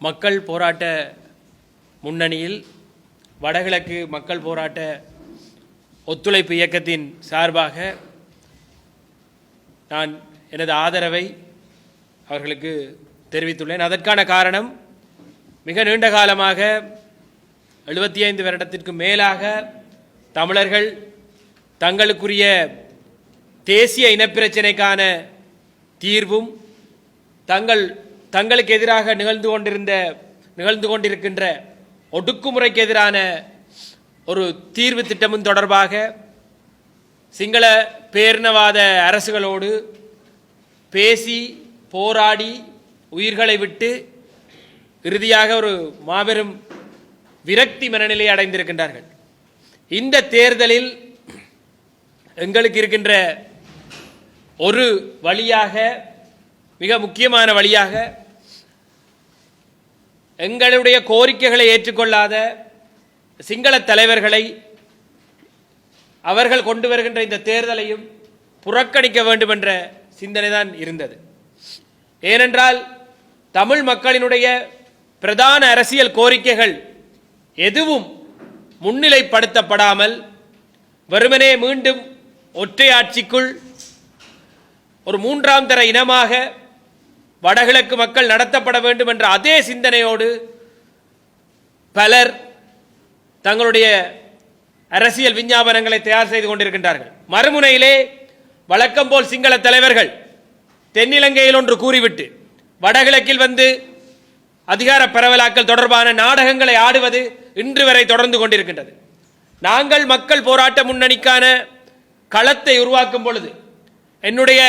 மக்கள் போராட்ட முன்னணியில் வடகிழக்கு மக்கள் போராட்ட ஒத்துழைப்பு இயக்கத்தின் சார்பாக நான் எனது ஆதரவை அவர்களுக்கு தெரிவித்துள்ளேன். அதற்கான காரணம் மிக நீண்ட காலமாக எழுபத்தி ஐந்து வருடத்திற்கு மேலாக தமிழர்கள் தங்களுக்குரிய தேசிய இனப்பிரச்சினைக்கான தீர்வும் தங்கள் தங்களுக்கு எதிராக நிகழ்ந்து கொண்டிருந்த நிகழ்ந்து கொண்டிருக்கின்ற ஒடுக்குமுறைக்கு எதிரான ஒரு தீர்வு திட்டமும் தொடர்பாக சிங்கள பேரினவாத அரசுகளோடு பேசி போராடி உயிர்களை விட்டு இறுதியாக ஒரு மாபெரும் விரக்தி மனநிலை அடைந்திருக்கின்றார்கள். இந்த தேர்தலில் எங்களுக்கு இருக்கின்ற ஒரு வழியாக மிக முக்கியமான வழியாக எங்களுடைய கோரிக்கைகளை ஏற்றுக்கொள்ளாத சிங்கள தலைவர்களை அவர்கள் கொண்டு வருகின்ற இந்த தேர்தலையும் புறக்கணிக்க வேண்டும் என்ற சிந்தனை தான் இருந்தது. ஏனென்றால் தமிழ் மக்களினுடைய பிரதான அரசியல் கோரிக்கைகள் எதுவும் முன்னிலைப்படுத்தப்படாமல் வெறுமனே மீண்டும் ஒற்றை ஆட்சிக்குள் ஒரு மூன்றாம் தர இனமாக வடகிழக்கு மக்கள் நடத்தப்பட வேண்டும் என்ற அதே சிந்தனையோடு பலர் தங்களுடைய அரசியல் விஞ்ஞாபனங்களை தயார் செய்து கொண்டிருக்கின்றார்கள். மறுமுனையிலே வழக்கம் போல் சிங்கள தலைவர்கள் தென்னிலங்கையில் ஒன்று கூறிவிட்டு வடகிழக்கில் வந்து அதிகார பரவலாக்கல் தொடர்பான நாடகங்களை ஆடுவது இன்று வரை தொடர்ந்து கொண்டிருக்கின்றது. நாங்கள் மக்கள் போராட்ட முன்னணிக்கான களத்தை உருவாக்கும் பொழுது என்னுடைய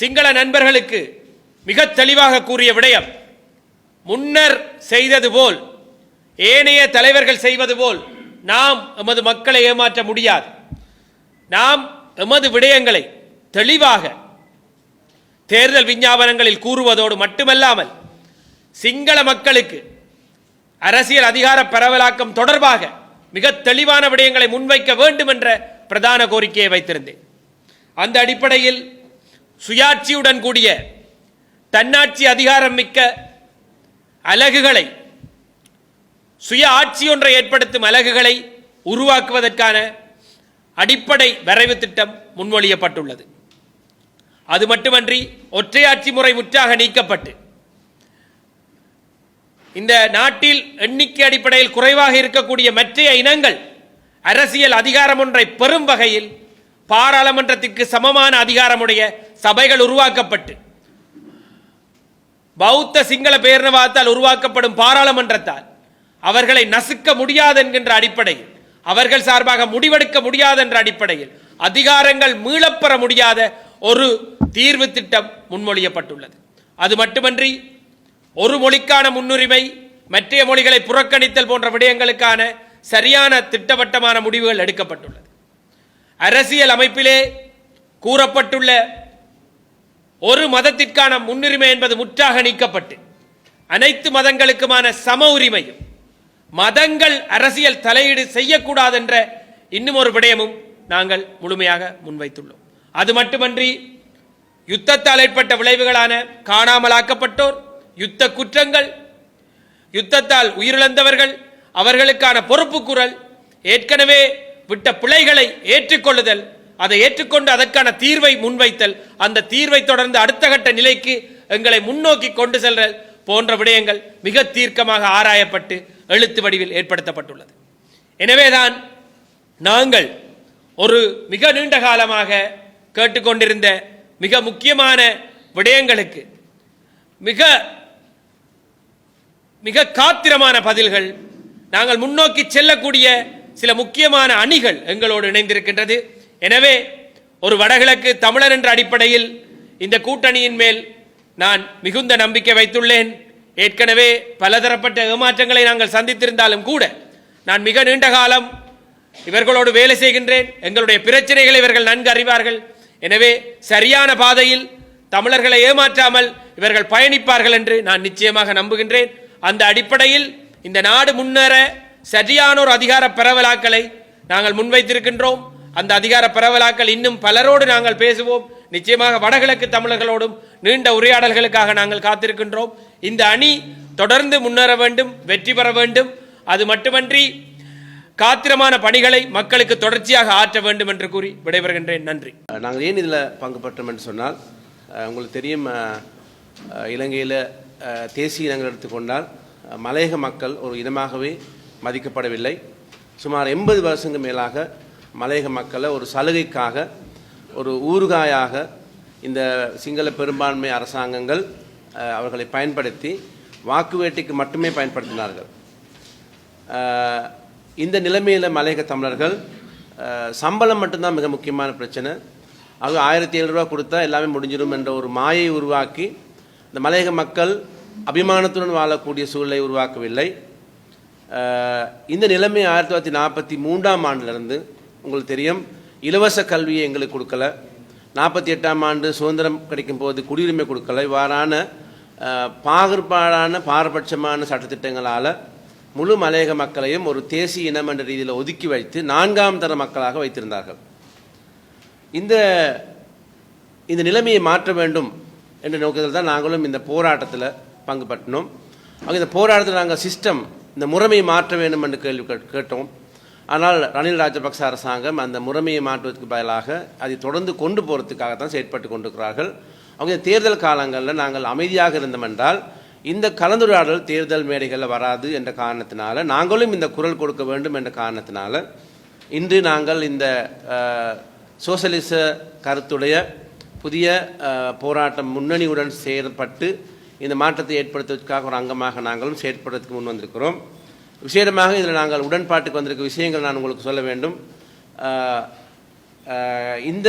சிங்கள நண்பர்களுக்கு மிக தெளிவாக கூறிய விடயம் முன்னர் செய்தது போல் ஏனைய தலைவர்கள் செய்வது போல் நாம் எமது மக்களை ஏமாற்ற முடியாது. நாம் எமது விடயங்களை தெளிவாக தேர்தல் விஞ்ஞாபனங்களில் கூறுவதோடு மட்டுமல்லாமல் சிங்கள மக்களுக்கு அரசியல் அதிகார பரவலாக்கம் தொடர்பாக மிக தெளிவான விடயங்களை முன்வைக்க வேண்டும் என்ற பிரதான கோரிக்கையை வைத்திருந்தேன். அந்த அடிப்படையில் சுயாட்சியுடன் கூடிய தன்னாட்சி அதிகாரம் மிக்க அலகுகளை சுய ஆட்சி ஒன்றை ஏற்படுத்தும் அலகுகளை உருவாக்குவதற்கான அடிப்படை வரைவு திட்டம் முன்மொழியப்பட்டுள்ளது. அது மட்டுமன்றி ஒற்றையாட்சி முறை முற்றாக நீக்கப்பட்டு இந்த நாட்டில் எண்ணிக்கை அடிப்படையில் குறைவாக இருக்கக்கூடிய மற்றைய இனங்கள் அரசியல் அதிகாரம் ஒன்றை பெறும் வகையில் பாராளுமன்றத்திற்கு சமமான அதிகாரமுடைய சபைகள் உருவாக்கப்பட்டு பௌத்த சிங்கள பேரினவாதத்தால் உருவாக்கப்படும் பாராளுமன்றத்தால் அவர்களை நசுக்க முடியாது என்கின்ற அடிப்படையில் அவர்கள் சார்பாக முடிவெடுக்க முடியாது என்ற அடிப்படையில் அதிகாரங்கள் மீளப்பெற முடியாத ஒரு தீர்வு திட்டம் முன்மொழியப்பட்டுள்ளது. அது மட்டுமன்றி ஒரு மொழிக்கான முன்னுரிமை மற்றைய மொழிகளை புறக்கணித்தல் போன்ற விடயங்களுக்கான சரியான திட்டவட்டமான முடிவுகள் எடுக்கப்பட்டுள்ளது. அரசியல் அமைப்பிலே கூறப்பட்டுள்ள ஒரு மதத்திற்கான முன்னுரிமை என்பது முற்றாக நீக்கப்பட்டு அனைத்து மதங்களுக்குமான சம உரிமையும் மதங்கள் அரசியல் தலையீடு செய்யக்கூடாது என்ற இன்னும் ஒரு விடயமும் நாங்கள் முழுமையாக முன்வைத்துள்ளோம். அது மட்டுமன்றி யுத்தத்தால் ஏற்பட்ட விளைவுகளான காணாமலாக்கப்பட்டோர் யுத்த குற்றங்கள் யுத்தத்தால் உயிரிழந்தவர்கள் அவர்களுக்கான பொறுப்பு குரல் ஏற்கனவே விட்ட பிழைகளை ஏற்றுக்கொள்ளுதல் அதை ஏற்றுக்கொண்டு அதற்கான தீர்வை முன்வைத்தல் அந்த தீர்வை தொடர்ந்து அடுத்த கட்ட நிலைக்கு எங்களை முன்னோக்கி கொண்டு செல்றல் போன்ற விடயங்கள் மிக தீர்க்கமாக ஆராயப்பட்டு எழுத்து வடிவில் ஏற்படுத்தப்பட்டுள்ளது. எனவேதான் நாங்கள் ஒரு மிக நீண்ட காலமாக கேட்டுக்கொண்டிருந்த மிக முக்கியமான விடயங்களுக்கு மிக மிக காத்திரமான பதில்கள் நாங்கள் முன்னோக்கி செல்லக்கூடிய சில முக்கியமான அணிகள் எங்களோடு இணைந்திருக்கின்றது. எனவே ஒரு வடகிழக்கு தமிழர் என்ற அடிப்படையில் இந்த கூட்டணியின் மேல் நான் மிகுந்த நம்பிக்கை வைத்துள்ளேன். ஏற்கனவே பலதரப்பட்ட ஏமாற்றங்களை நாங்கள் சந்தித்திருந்தாலும் கூட நான் மிக நீண்ட காலம் இவர்களோடு வேலை செய்கின்றேன். எங்களுடைய பிரச்சனைகளை இவர்கள் நன்கு அறிவார்கள். எனவே சரியான பாதையில் தமிழர்களை ஏமாற்றாமல் இவர்கள் பயணிப்பார்கள் என்று நான் நிச்சயமாக நம்புகின்றேன். அந்த அடிப்படையில் இந்த நாடு முன்னேற சரியான ஒரு அதிகார பரவலாக்களை நாங்கள் முன்வைத்திருக்கின்றோம். அந்த அதிகார பரவலாக்கள் இன்னும் பலரோடு நாங்கள் பேசுவோம். நிச்சயமாக வடகிழக்கு தமிழர்களோடும் நீண்ட உரையாடல்களுக்காக நாங்கள் காத்திருக்கின்றோம். இந்த அணி தொடர்ந்து முன்னேற வேண்டும் வெற்றி பெற வேண்டும். அது மட்டுமன்றி காத்திரமான பணிகளை மக்களுக்கு தொடர்ச்சியாக ஆற்ற வேண்டும் என்று கூறி விடைபெறுகின்றேன். நன்றி. நாங்கள் ஏன் இதில் பங்கு பெற்றோம் என்று சொன்னால் உங்களுக்கு தெரியும் இலங்கையில் தேசிய இனங்கள் எடுத்துக்கொண்டால் மலையக மக்கள் ஒரு இனமாகவே மதிக்கப்படவில்லை. சுமார் எண்பது வருஷங்கள் மேலாக மலையக மக்களை ஒரு சலுகைக்காக ஒரு ஊறுகாயாக இந்த சிங்கள பெரும்பான்மை அரசாங்கங்கள் அவர்களை பயன்படுத்தி வாக்கு வேட்டைக்கு மட்டுமே பயன்படுத்தினார்கள். இந்த நிலைமையில் மலையக தமிழர்கள் சம்பளம் மட்டும்தான் மிக முக்கியமான பிரச்சனை. அது ஆயிரத்தி ரூபா கொடுத்தா எல்லாமே முடிஞ்சிடும் என்ற ஒரு மாயை உருவாக்கி இந்த மலையக மக்கள் அபிமானத்துடன் வாழக்கூடிய சூழலை உருவாக்கவில்லை. இந்த நிலைமை ஆயிரத்தி தொள்ளாயிரத்தி நாற்பத்தி மூன்றாம் ஆண்டிலிருந்து உங்களுக்கு தெரியும். இலவச கல்வியை எங்களுக்கு கொடுக்கல. நாற்பத்தி எட்டாம் ஆண்டு சுதந்திரம் கிடைக்கும் போது குடியுரிமை கொடுக்கல. இவ்வாறான பாகுபாடான பாரபட்சமான சட்டத்திட்டங்களால் முழு மலையக மக்களையும் ஒரு தேசிய இனம் என்ற ரீதியில் ஒதுக்கி வைத்து நான்காம் தர மக்களாக வைத்திருந்தார்கள். இந்த இந்த நிலைமையை மாற்ற வேண்டும் என்ற நோக்கத்தில் தான் நாங்களும் இந்த போராட்டத்தில் பங்கு பற்றினோம் அங்கே இந்த போராட்டத்தில் நாங்கள் சிஸ்டம் இந்த முறைமையை மாற்ற வேண்டும் என்று கேள்வி கேட்டோம். ஆனால் ரணில் ராஜபக்ச அரசாங்கம் அந்த முறைமையை மாற்றுவதற்கு பதிலாக அதை தொடர்ந்து கொண்டு போகிறதுக்காக தான் செயற்பட்டு கொண்டிருக்கிறார்கள். அவங்க தேர்தல் காலங்களில் நாங்கள் அமைதியாக இருந்தோம் என்றால் இந்த கலந்துரையாடல் தேர்தல் மேடைகளில் வராது என்ற காரணத்தினால நாங்களும் இந்த குரல் கொடுக்க வேண்டும் என்ற காரணத்தினால இன்று நாங்கள் இந்த சோசியலிச சோசலிச கருத்துடைய புதிய போராட்டம் முன்னணியுடன் செயற்பட்டு இந்த மாற்றத்தை ஏற்படுத்துவதற்காக ஒரு அங்கமாக நாங்களும் செயற்படுறதுக்கு முன் வந்திருக்கிறோம். விசேடமாக இதில் நாங்கள் உடன்பாட்டுக்கு வந்திருக்க விஷயங்கள் நான் உங்களுக்கு சொல்ல வேண்டும். இந்த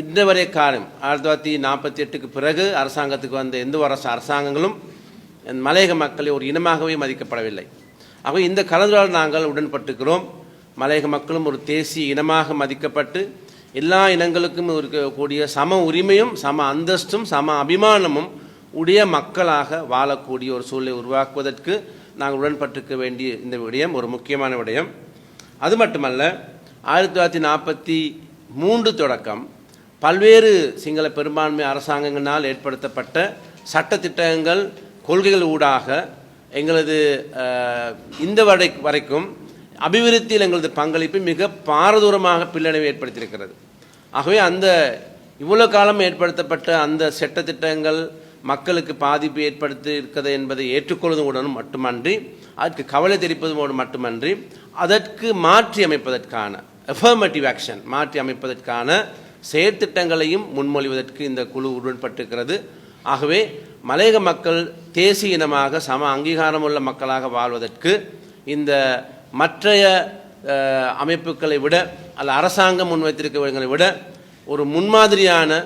இந்த வரை காலம் ஆயிரத்தி தொள்ளாயிரத்தி நாற்பத்தி எட்டுக்கு பிறகு அரசாங்கத்துக்கு வந்த எந்த அரசு அரசாங்கங்களும் மலையக மக்களை ஒரு இனமாகவே மதிக்கப்படவில்லை. ஆகவே இந்த கலந்துரையாடல் நாங்கள் உடன்பட்டுக்கிறோம். மலையக மக்களும் ஒரு தேசிய இனமாக மதிக்கப்பட்டு எல்லா இனங்களுக்கும் இருக்கக்கூடிய சம உரிமையும் சம அந்தஸ்தும் சம அபிமானமும் உடைய மக்களாக வாழக்கூடிய ஒரு சூழலை உருவாக்குவதற்கு நாங்கள் உடன்பட்டிருக்க வேண்டிய இந்த விடயம் ஒரு முக்கியமான விடயம். அது மட்டுமல்ல ஆயிரத்தி தொள்ளாயிரத்தி நாற்பத்தி மூன்று தொடக்கம் பல்வேறு சிங்கள பெரும்பான்மை அரசாங்கங்களால் ஏற்படுத்தப்பட்ட சட்டத்திட்டங்கள் கொள்கைகள் ஊடாக எங்களது இந்த வரை வரைக்கும் அபிவிருத்தியில் எங்களது பங்களிப்பு மிக பாரதூரமாக பின்னடைவை ஏற்படுத்தியிருக்கிறது. ஆகவே அந்த இவ்வளோ காலம் ஏற்படுத்தப்பட்ட அந்த சட்டத்திட்டங்கள் மக்களுக்கு பாதிப்பு ஏற்படுத்தி இருக்கிறது என்பதை ஏற்றுக்கொள்வதோடு மட்டுமன்றி அதற்கு கவலை தெரிப்பதோடு மட்டுமன்றி அதற்கு மாற்றி அமைப்பதற்கான எஃபர்மேட்டிவ் ஆக்ஷன் மாற்றி அமைப்பதற்கான செயற்திட்டங்களையும் முன்மொழிவதற்கு இந்த குழு உடன்பட்டிருக்கிறது. ஆகவே மலையக மக்கள் தேசிய இனமாக சம அங்கீகாரமுள்ள மக்களாக வாழ்வதற்கு இந்த மற்றைய அமைப்புகளை விட அல்ல அரசாங்கம் முன்வைத்திருக்கிறவர்களை விட ஒரு முன்மாதிரியான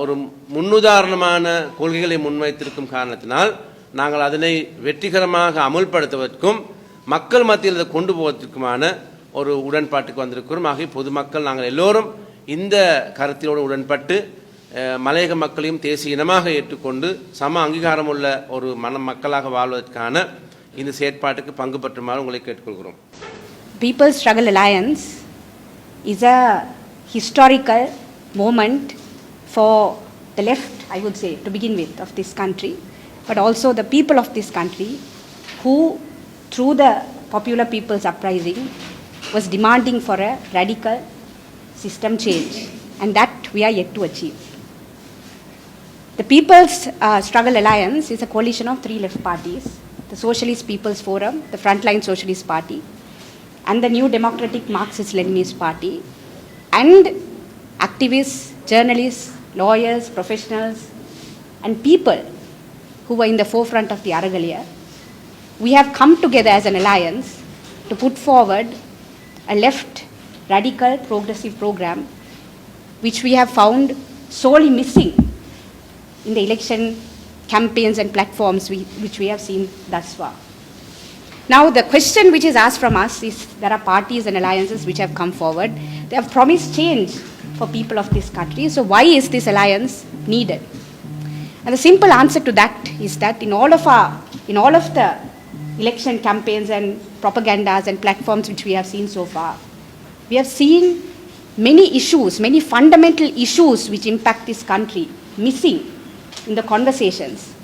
ஒரு முன்னுதாரணமான கொள்கைகளை முன்வைத்திருக்கும் காரணத்தினால் நாங்கள் அதனை வெற்றிகரமாக அமுல்படுத்துவதற்கும் மக்கள் மத்தியில் இதை கொண்டு போவதற்குமான ஒரு உடன்பாட்டுக்கு வந்திருக்கிறோம். ஆகிய பொதுமக்கள் நாங்கள் எல்லோரும் இந்த கருத்திலோடு உடன்பட்டு மலையக மக்களையும் தேசிய இனமாக ஏற்றுக்கொண்டு சம அங்கீகாரமுள்ள ஒரு மன மக்களாக வாழ்வதற்கான இந்த செயற்பாட்டுக்கு பங்கு பற்றுமாறு உங்களை கேட்டுக்கொள்கிறோம். People's struggle alliance is a historical moment for the left, I would say, to begin with, of this country, but also the people of this country who, through the Popular People's Uprising, was demanding for a radical system change, and that we are yet to achieve. The People's uh, Struggle Alliance is a coalition of three left parties the Socialist People's Forum, the Frontline Socialist Party, and the New Democratic Marxist Leninist Party, and activists, journalists, lawyers, professionals, and people who were in the forefront of the Aragalia. We have come together as an alliance to put forward a left, radical, progressive program which we have found sorely missing in the election campaigns and platforms we, which we have seen thus far. Now, the question which is asked from us is there are parties and alliances which have come forward. They have promised change for people of this country. So, why is this alliance needed? And the simple answer to that is that in all of our, in all of the election campaigns and propagandas and platforms which we have seen so far, we have seen many issues, many fundamental issues which impact this country missing in the conversations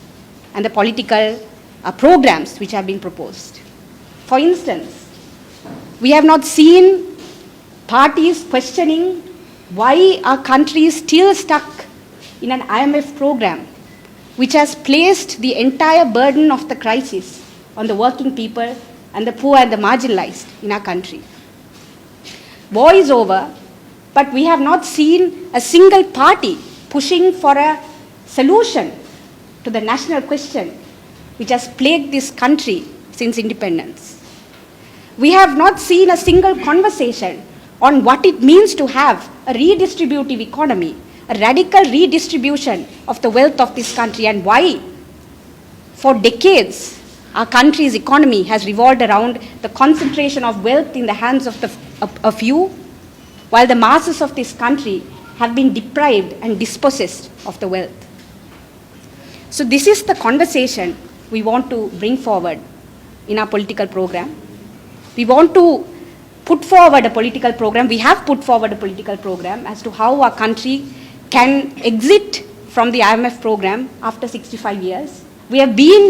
and the political uh, programs which have been proposed. For instance, we have not seen parties questioning why our country is still stuck in an IMF program which has placed the entire burden of the crisis on the working people and the poor and the marginalized in our country. War is over, but we have not seen a single party pushing for a solution to the national question which has plagued this country since independence. We have not seen a single conversation on what it means to have a redistributive economy, a radical redistribution of the wealth of this country, and why, for decades, our country's economy has revolved around the concentration of wealth in the hands of the, a, a few, while the masses of this country have been deprived and dispossessed of the wealth. So, this is the conversation we want to bring forward in our political program. We want to put forward a political program. We have put forward a political program as to how our country can exit from the IMF program after 65 years. We have been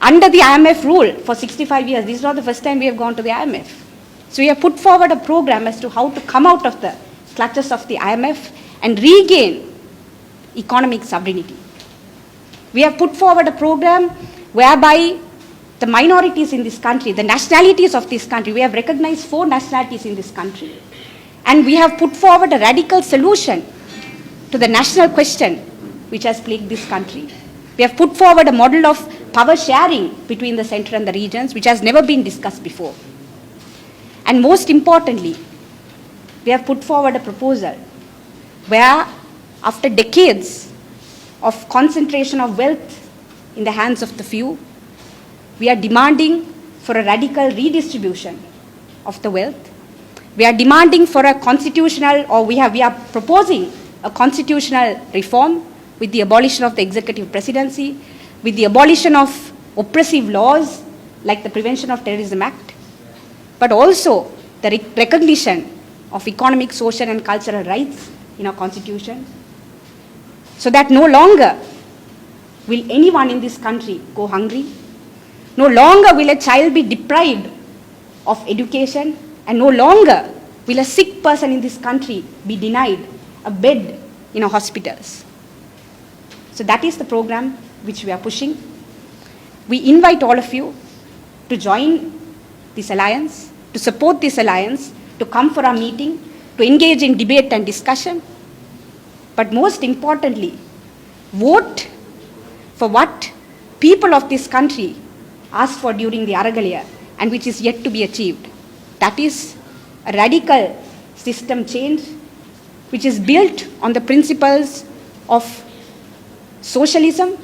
under the IMF rule for 65 years. This is not the first time we have gone to the IMF. So we have put forward a program as to how to come out of the clutches of the IMF and regain economic sovereignty. We have put forward a program whereby the minorities in this country, the nationalities of this country, we have recognized four nationalities in this country. And we have put forward a radical solution to the national question which has plagued this country. We have put forward a model of power sharing between the center and the regions which has never been discussed before. And most importantly, we have put forward a proposal where, after decades of concentration of wealth in the hands of the few, we are demanding for a radical redistribution of the wealth. We are demanding for a constitutional, or we, have, we are proposing a constitutional reform with the abolition of the executive presidency, with the abolition of oppressive laws like the Prevention of Terrorism Act, but also the rec- recognition of economic, social, and cultural rights in our constitution, so that no longer will anyone in this country go hungry, no longer will a child be deprived of education, and no longer will a sick person in this country be denied a bed in our hospitals. So that is the program which we are pushing. We invite all of you to join this alliance, to support this alliance, to come for our meeting, to engage in debate and discussion. But most importantly, vote for what people of this country asked for during the Aragalia and which is yet to be achieved. That is a radical system change which is built on the principles of socialism,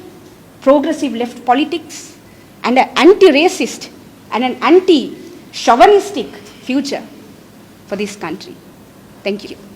progressive left politics, and an anti racist and an anti chauvinistic future for this country. Thank you.